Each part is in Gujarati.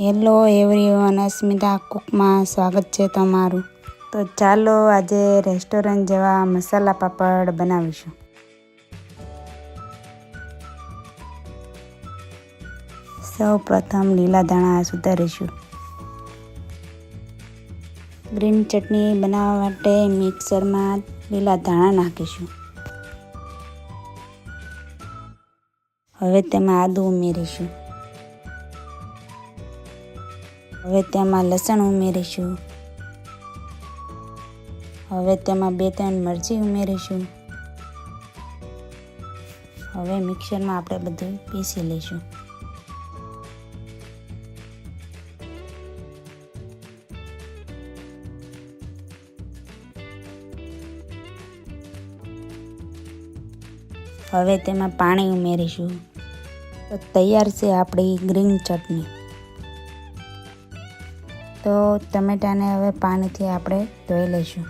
હેલો એવરીવન, અસ્મિતા કુકમાં સ્વાગત છે તમારું. તો ચાલો આજે રેસ્ટોરન્ટ જેવા મસાલા પાપડ બનાવીશું. સૌ પ્રથમ લીલા ધાણા સુધારીશું. ગ્રીન ચટણી બનાવવા માટે મિક્સરમાં લીલા ધાણા નાખીશું. હવે તેમાં આદું ઉમેરીશું. હવે તેમાં લસણ ઉમેરીશું. હવે તેમાં બે ત્રણ મરચી ઉમેરીશું. હવે મિક્સરમાં આપણે બધું પીસી લઈશું. હવે તેમાં પાણી ઉમેરીશું. તો તૈયાર છે આપણી ગ્રીન ચટણી. તો ટમેટાને હવે પાણીથી આપણે ધોઈ લઈશું.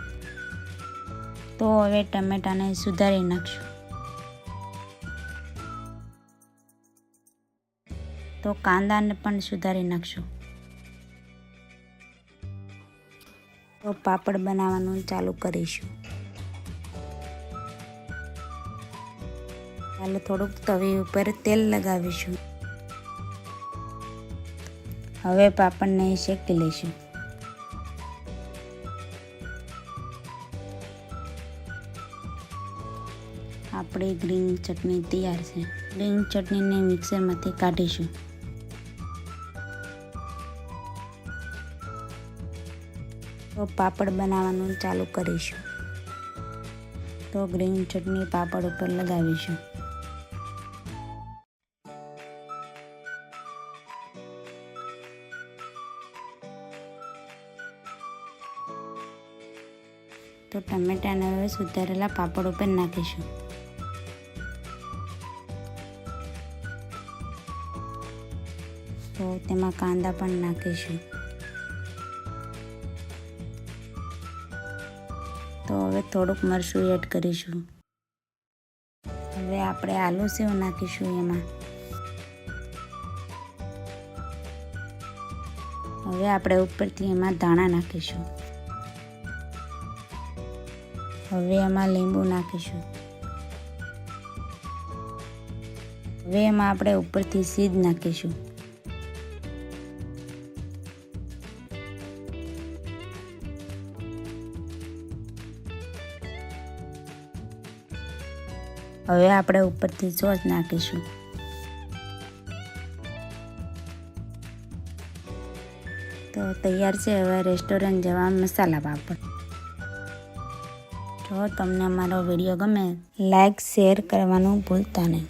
તો હવે ટમેટાને સુધારી નાખશું. તો કાંદાને પણ સુધારી નાખશું. તો પાપડ બનાવવાનું ચાલુ કરીશું. ચાલો થોડુંક તવી ઉપર તેલ લગાવીશું. હવે પાપડને શેકી લઈશું. આપણી ગ્રીન ચટણી તૈયાર છે. ગ્રીન ચટણીને મિક્સરમાંથી કાઢીશું. તો પાપડ બનાવવાનું ચાલુ કરીશું. તો ગ્રીન ચટણી પાપડ ઉપર લગાવીશું. તો ટમેટાને હવે સુધારેલા પાપડ ઉપર નાખીશું. તો તેમાં કાંદા પણ નાખીશું. તો હવે થોડુંક મરચું એડ કરીશું. હવે આપણે આલુ સેવ નાખીશું એમાં. હવે આપણે ઉપરથી એમાં ધાણા નાખીશું. હવે એમાં લીંબુ નાખીશું. હવે એમાં આપણે ઉપરથી સીધ નાખીશું. હવે આપણે ઉપરથી સોસ નાખીશું. તો તૈયાર છે, હવે રેસ્ટોરન્ટ જવા મસાલા પાપડ. જો તમને અમારો વીડિયો ગમે લાઈક શેર કરવાનું ભૂલતા નહીં.